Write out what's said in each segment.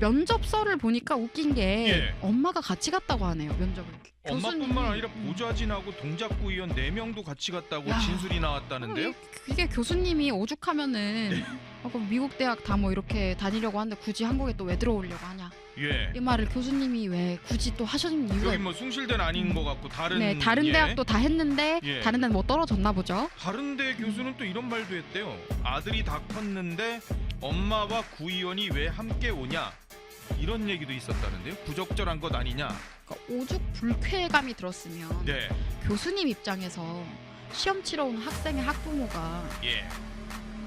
면접서를 보니까 웃긴 게 예. 엄마가 같이 갔다고 하네요 면접을. 엄마뿐만 교수님이- 아니라 보좌진하고 동작구 의원 4명도 같이 갔다고 야. 진술이 나왔다는데요. 어, 이- 이게 교수님이 오죽하면은 네. 어, 그럼 미국 대학 다 뭐 이렇게 다니려고 하는데 굳이 한국에 또 왜 들어오려고 하냐 예. 이 말을 교수님이 왜 굳이 또 하셨는 이유가 여기 뭐 숭실대는 아닌 것 같고 다른 네 다른 예. 대학도 다 했는데 예. 다른 데는 뭐 떨어졌나 보죠. 다른 대 교수는 또 이런 말도 했대요. 아들이 다 컸는데 엄마와 구의원이 왜 함께 오냐? 이런 얘기도 있었다는데요. 부적절한 것 아니냐? 그러니까 오죽 불쾌감이 들었으면 네. 교수님 입장에서 시험 치러 온 학생의 학부모가 예.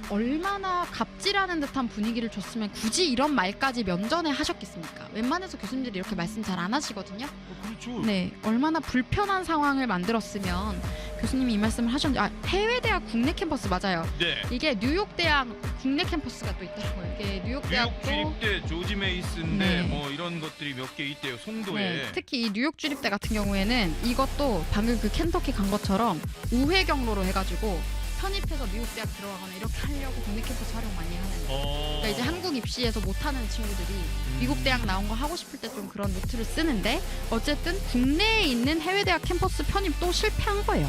얼마나 갑질하는 듯한 분위기를 줬으면 굳이 이런 말까지 면전에 하셨겠습니까? 웬만해서 교수님들이 이렇게 말씀 잘 안 하시거든요. 어, 그렇죠. 네, 얼마나 불편한 상황을 만들었으면 교수님이 이 말씀을 하셨는지 아, 해외 대학 국내 캠퍼스 맞아요. 네. 이게 뉴욕 대학 국내 캠퍼스가 또 있더라고요. 이게 뉴욕 뉴욕 대학도 주립대 조지 메이슨인데 네. 뭐 이런 것들이 몇 개 있대요. 송도에. 네, 특히 이 뉴욕 주립대 같은 경우에는 이것도 방금 그 켄터키 간 것처럼 우회 경로로 해가지고 편입해서 미국 대학 들어가거나 이렇게 하려고 국내 캠퍼스 활용 많이 하는. 어. 그러니까 이제 한국 입시에서 못하는 친구들이 음. 미국 대학 나온 거 하고 싶을 때 좀 그런 루트를 쓰는데 어쨌든 국내에 있는 해외 대학 캠퍼스 편입도 실패한 거예요.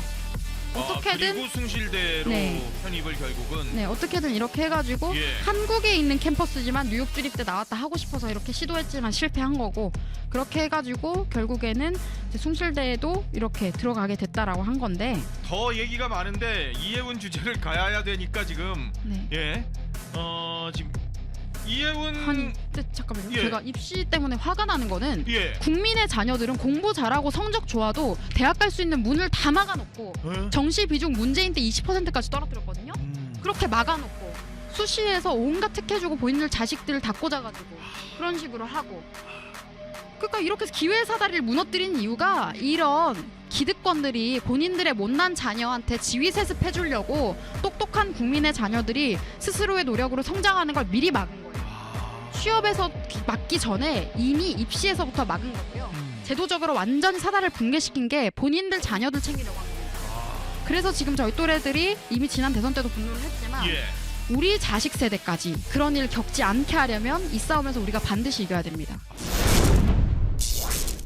어떻게든 아, 그리고 숭실대로 네. 편입을 결국은 네 어떻게든 이렇게 해가지고 예. 한국에 있는 캠퍼스지만 뉴욕 주립대 나왔다 하고 싶어서 이렇게 시도했지만 실패한 거고 그렇게 해가지고 결국에는 이제 숭실대에도 이렇게 들어가게 됐다라고 한 건데 더 얘기가 많은데 이혜훈 주제를 가야 되니까 지금 네. 예. 어, 지금 이혜훈 아니 근데 잠깐만요 예. 제가 입시 때문에 화가 나는 거는 예. 국민의 자녀들은 공부 잘하고 성적 좋아도 대학 갈 수 있는 문을 다 막아놓고 어? 정시 비중 문재인 때 20%까지 떨어뜨렸거든요 음. 그렇게 막아놓고 수시에서 온갖 특혜 주고 본인들 자식들을 다 꽂아가지고 그런 식으로 하고 그러니까 이렇게 기회 사다리를 무너뜨린 이유가 이런 기득권들이 본인들의 못난 자녀한테 지위 세습해주려고 똑똑한 국민의 자녀들이 스스로의 노력으로 성장하는 걸 미리 막은. 취업에서 기- 막기 전에 이미 입시에서부터 막은 거고요. 음. 제도적으로 완전히 사다를 붕괴시킨 게 본인들 자녀들 챙기려고 한 거예요. 아. 그래서 지금 저희 또래들이 이미 지난 대선 때도 분노를 했지만 예. 우리 자식 세대까지 그런 일 겪지 않게 하려면 이 싸움에서 우리가 반드시 이겨야 됩니다.